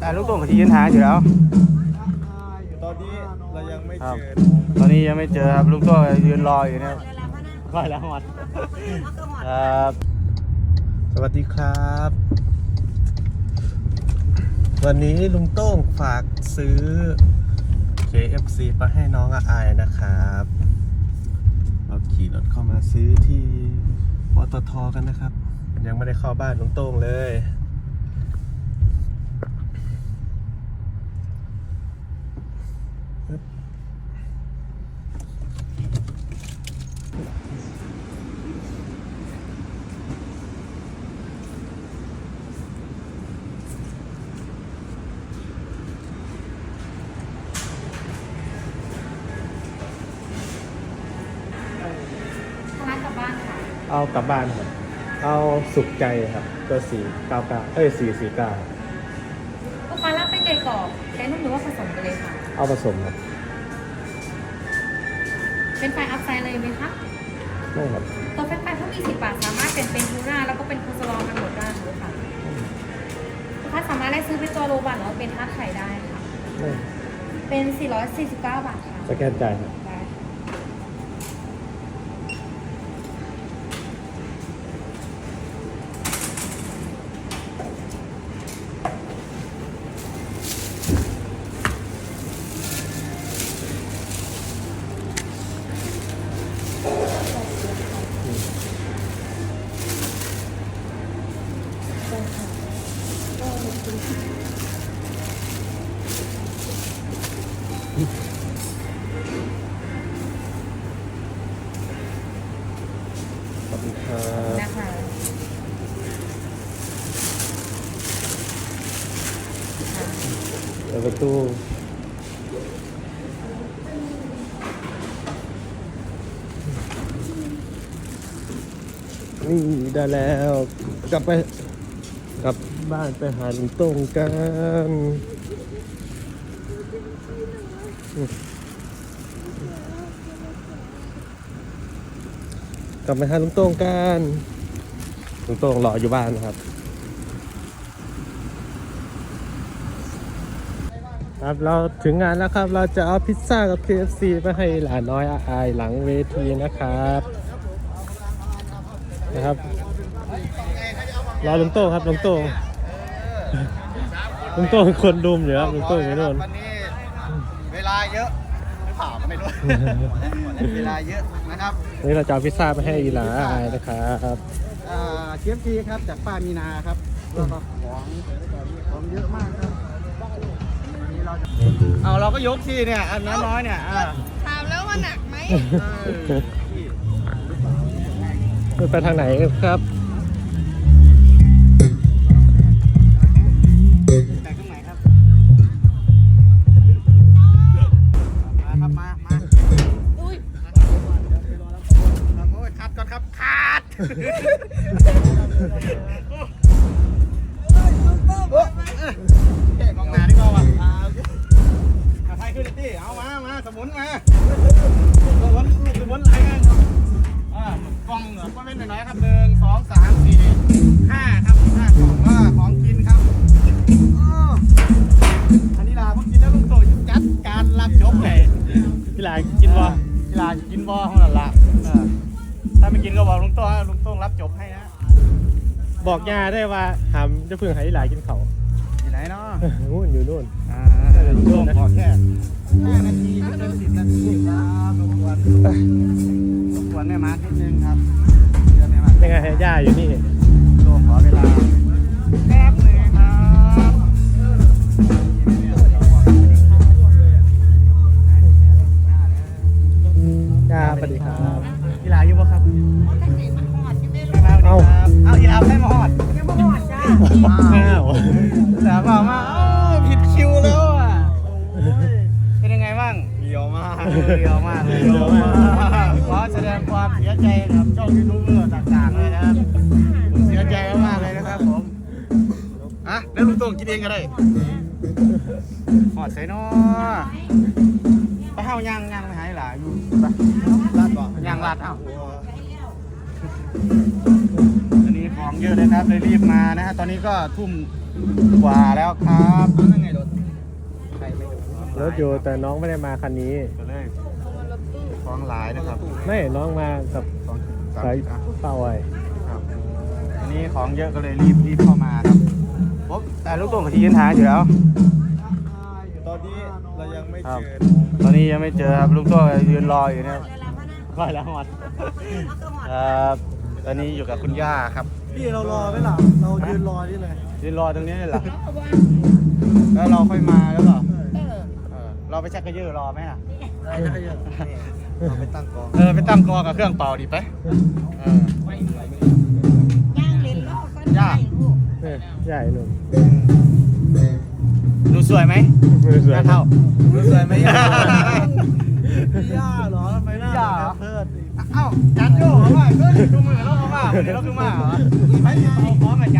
แต่ลูกตงกับที่ยืนหาอยู่แล้ว ตอนนี้เรายังไม่ครัเจบอตอนนี้ยังไม่เจอครับลุงตัวยืนรออยู่เนี่ยรอแล้วมันครับ สวัสดีครับ วันนี้ลุงโต้งฝากซื้อ KFC มาให้น้องอาอายนะครับ เราขี่รถเข้ามาซื้อที่ปตทกันนะครับ ยังไม่ได้เข้าบ้านลุงโต้งเลย ร้านกลับบ้านค่ะ เอากลับบ้านครับ เอาสุขใจครับ ตัวสี่เก้าเก้าเอ้ยสี่สี่เก้า ลูกค้ารับเป็นไก่กรอบแกงนุ่มหรือว่าผสมกันเลยค่ะ เอาผสมครับเป็นไฟอัพไซด์เลยไหมคะไม่ครับตัวเป็นไฟเพิ่มอีกสิบบาทสามารถเป็นเป็นทูน่าแล้วก็เป็นคูสลองกันหมดได้เลยค่ะลูกค้าสามารถได้ซื้อเป็นตัวโรบันหรือว่าเป็นทาสไข่ได้ค่ะไม่เป็น 449 บาทค่ะ สแกนจ่ายครับ ขอบคุณครับนะคะเปิดประตูนี่ได้แล้ว กลับไปกลับ บ้านไปหาลุงโต้งกันกลับไปหาลุงโต้งกันลุงโต้งรออยู่บ้านนะครับครับเราถึงงานแล้วครับเราจะเอาพิซซ่ากับ KFC ไปให้หลานน้อยอาอายหลังเวทีนะครับนะครับรอลุงโต้งครับลุงโต้ง ลุงโต้งเป็นคนดุมอยู่ครับลุงโต้งอยู่โน่น วันนี้เวลาเยอะหรือเปล่าก็ไม่รู้ เวลาเยอะนะครับวันนี้เราจะเอาพิซซ่าไปให้หลานอาอายนะครับเชียฟจีครับจากป้ามีนาครับแล้วก็ของของเยอะมากครับนี่เราจะเอาเราก็ยกที่เนี่ยอันน้อยๆเนี่ยอ่าถามแล้วว่าหนักไหมไปทางไหนครับ โอ้เท่กองหนาดีกว่าว่ะอ่าโอเคเอาไทยขึ้นดิเอามามาสมุนมาสมุนลูกสมุนไหลกันอ่ากล้องเหนือก็เป็นหน่อยๆครับหนึ่งสองสามสี่ห้าครับห้ากล่องว่าของกินครับอ้ออันนี้ลาพวกกินแล้วลุงโตจัดการรับจบเลยพี่หลานกินบ่กีฬากินบ่เท่านั้นละเออถ้าไม่กินก็บอกลุงโต้งนะลุงโต้งรับจบให้นะ บอกยาได้ว่าหามจะเพิ่งให้หลานกินเขาวอยู่ไหนเนาะนู่นอยู่นู่นอ่าลุงโต้งขอแค่ห้านาทีไม่เกินสิบนาทีครับรบกวนรบกวนแม่มาร์คนิดนึงครับเชิญแม่มาร์คยังไงให้ย่าอยู่นี่โต้งขอเวลา เอากีฬาให้มาหอดอ้าวแต่บอกมาเอ้าผิดคิวแล้วอะโอ้ยเป็นยังไงบ้างเรียวมากเรียวมากเลยเรียวมากขอแสดงความเสียใจกับช่องยูทูบเบอร์ต่างๆเลยนะครับผมเสียใจมากๆเลยนะครับผมอะแล้วลุงโต้งกินเองก็ได้หอดใส่นอไปเฮาย่างย่างไปหายหล่ะอยู่ไปลาดบ่ย่างลาดเอ้าอันนี้ ของเยอะเลยครับเลยรีบมานะฮะตอนนี้ก็ทุ่มกว่าแล้วครับนั่นไงรถใครไม่รถอยู่แต่น้องไม่ได้มาคันนี้ก็เลยฟ้องหลายนะครับไม่น้องมากับฟ้องสามสายสิบอะเป้าไว้ครับอันนี้ของเยอะก็เลยรีบรีบเข้ามาครับผมแต่ลูกโป่งกับที่ยืนหาอยู่แล้วตอนนี้เรายังไม่ครับเจอตอนนี้ยังไม่เจอครับลูกโป่งยืนรออยู่เนี่ยก็แล้วหมดครับตอนนี้อยู่กับคุณย่าครับ พี่เรารอไหมล่ะเรายืนรอนี่เลยยืนรอตรงนี้เลยเหรอแล้วเราค่อยมาแล้วเหรอเออเราไปชักกระยือรอไหมล่ะได้ได้เยอะเราไปตั้งกองเออไปตั้งกอกับเครื่องเป่าดีไปเออย่าเออใหญ่หนุ่มดู สวยไหมมือสวยย่าเท่ามือสวยไหมย่าพี่ย่าเหรอทำไมหน้าย่าเหรอเพิดอีกเอ้าจันโย่เขาว่าเฮ้ยดูมือเราเขาว่ามือเราคือมาเหรอไปเอาของกับจาน